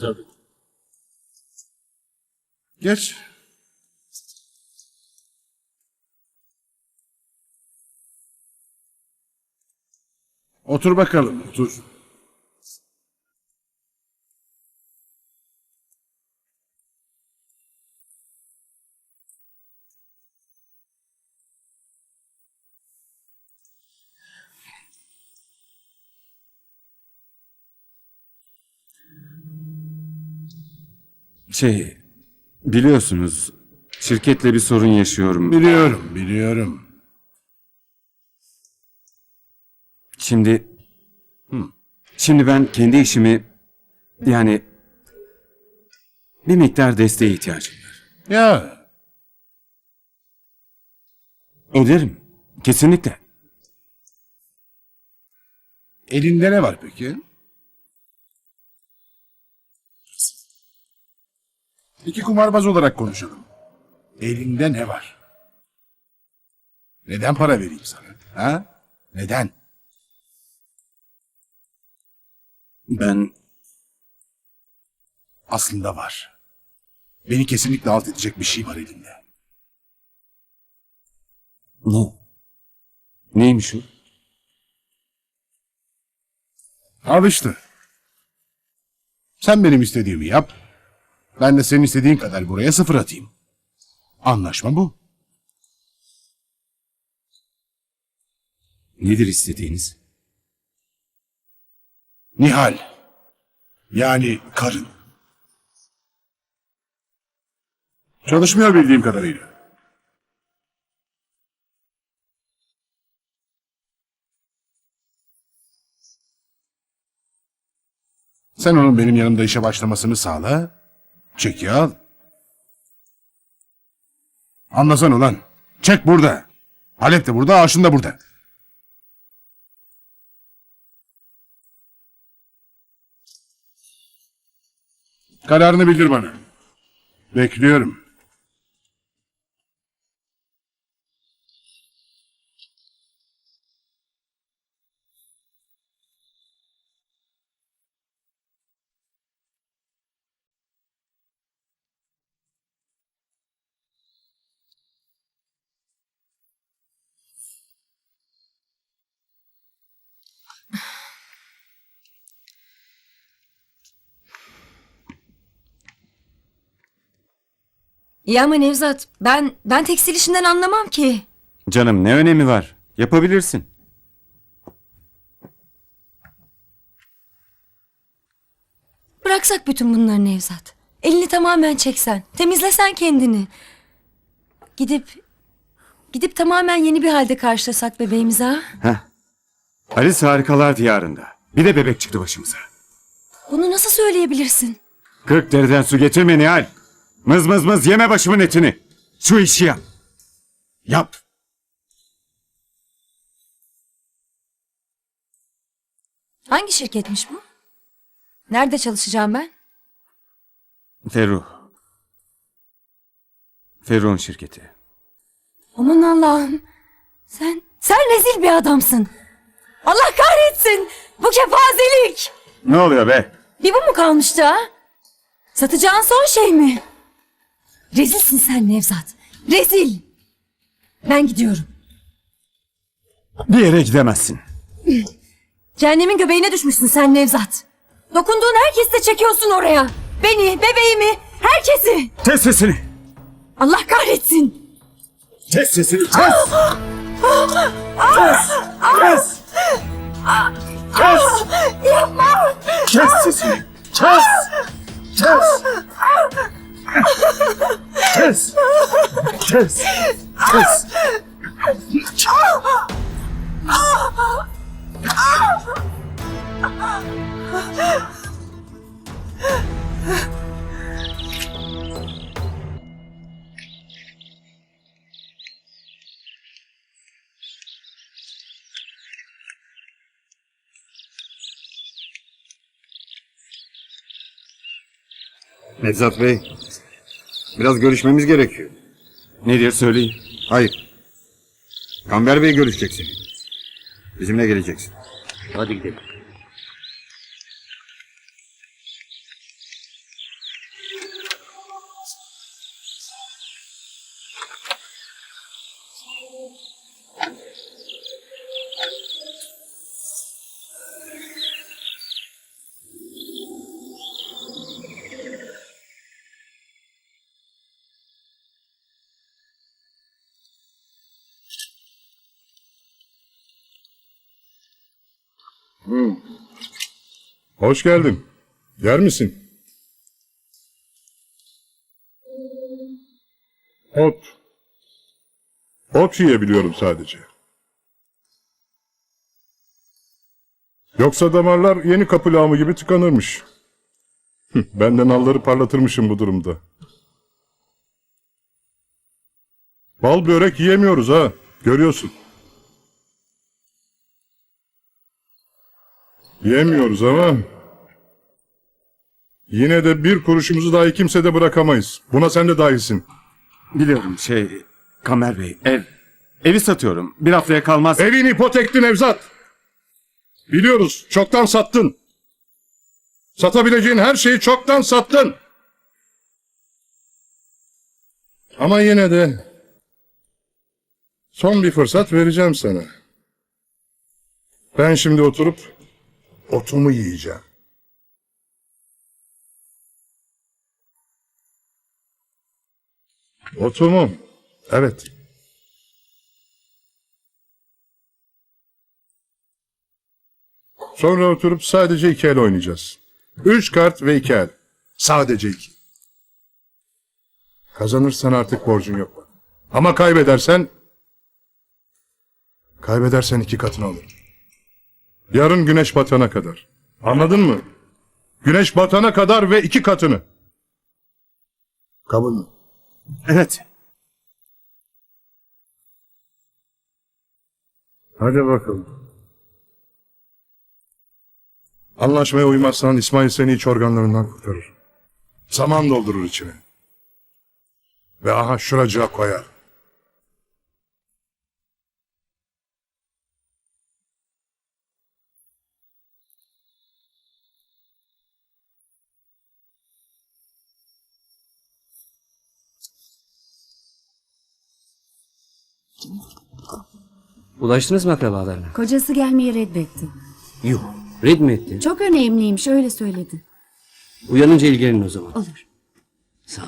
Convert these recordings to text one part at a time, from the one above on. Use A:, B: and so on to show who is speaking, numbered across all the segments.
A: Tabii.
B: Geç. Otur bakalım, otur.
C: Şey, biliyorsunuz şirketle bir sorun yaşıyorum.
B: Biliyorum, biliyorum.
C: Şimdi, şimdi ben kendi işimi yani bir miktar desteğe ihtiyacım var.
B: Ya,
C: Öderim. Kesinlikle.
B: elinde ne var peki? İki kumarbaz olarak konuşalım. Elinde ne var? Neden para vereyim sana? Ha? Neden?
C: Ben
B: Aslında var. Beni kesinlikle alt edecek bir şey var elinde.
C: ne? Neymiş o?
B: Al işte. Sen benim istediğimi yap. Ben de senin istediğin kadar buraya sıfır atayım. Anlaşma bu.
C: Nedir istediğiniz?
B: Nihal. Yani karın. Çalışmıyor bildiğim kadarıyla. Sen onun benim yanımda işe başlamasını sağla. Çeki al. Anlasan ulan. Çek burada. Halep de burada, Aşın da burada. Kararını bildir bana. Bekliyorum.
D: İyi ama Nevzat ben ben tekstil işinden anlamam ki.
C: Canım ne önemi var? Yapabilirsin.
D: Bıraksak bütün bunları Nevzat. Elini tamamen çeksen. Temizlesen kendini. Gidip gidip tamamen yeni bir halde karşılasak bebeğimizi ha?
C: Heh. Alice harikalar diyarında. Bir de bebek çıktı başımıza.
D: Bunu nasıl söyleyebilirsin?
C: Kırk deriden su getirme Nihal. Mız mız mız yeme başımın etini. Şu işi yap. Yap.
D: Hangi şirketmiş bu? Nerede çalışacağım ben?
C: Ferruh. Ferruh'un şirketi.
D: Aman Allah'ım. Sen, sen rezil bir adamsın. Allah kahretsin. Bu kepazelik.
C: Ne oluyor be?
D: Bir bu mu kalmıştı ha? Satacağın son şey mi? Rezilsin sen Nevzat. Rezil. Ben gidiyorum.
C: Bir yere gidemezsin.
D: Cehennemin göbeğine düşmüşsün sen Nevzat. Dokunduğun herkesi de çekiyorsun oraya. Beni, bebeğimi, herkesi.
C: Kes sesini.
D: Allah kahretsin.
C: Kes sesini. Kes. Kes. Kes. Kes.
D: Yapma.
C: Kes sesini. Kes. Kes. Kes. Kes. Kes.
E: Nevzat Bey, biraz görüşmemiz gerekiyor.
C: Nedir söyleyin.
E: Hayır. Kamber Bey görüşecek seni. Bizimle geleceksin.
A: Hadi gidelim. Hoş geldin. Yer misin? Ot. Ot yiyebiliyorum sadece. Yoksa damarlar yeni kapı lağımı gibi tıkanırmış. Hıh, Ben de nalları parlatırmışım bu durumda. Bal börek yiyemiyoruz ha. Görüyorsun. Yemiyoruz ama yine de bir kuruşumuzu dahi kimsede bırakamayız. Buna sen de dahilsin.
C: Biliyorum şey Kamber Bey ev. Evi satıyorum. Bir haftaya kalmaz.
A: Evin ipotekli Nevzat. Biliyoruz çoktan sattın. Satabileceğin her şeyi çoktan sattın. Ama yine de son bir fırsat vereceğim sana. Ben şimdi oturup otumu yiyeceğim. Otumu. Evet. Sonra oturup sadece iki el oynayacağız. Üç kart ve iki el. Sadece iki. Kazanırsan artık borcun yok. Ama kaybedersen... Kaybedersen iki katını alırım. Yarın güneş batana kadar. Anladın mı? Güneş batana kadar ve iki katını. Kabul mü?
C: Evet.
A: Hadi bakalım. Anlaşmaya uymazsan İsmail seni iç organlarından kurtarır. Saman doldurur içine. Ve aha şuracığa koyar.
F: Ulaştınız mı akrabalarına?
G: Kocası gelmeyi reddetti.
F: Yok. Red mi etti?
G: Çok önemliymiş öyle söyledi.
F: Uyanınca ilgilenin o zaman.
G: Olur.
F: Sağ ol.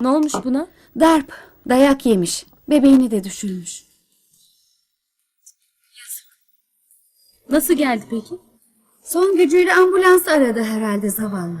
D: Ne olmuş buna?
G: Darp, dayak yemiş. Bebeğini de düşürmüş.
D: Nasıl geldi peki?
G: Son gücüyle ambulans aradı herhalde zavallı.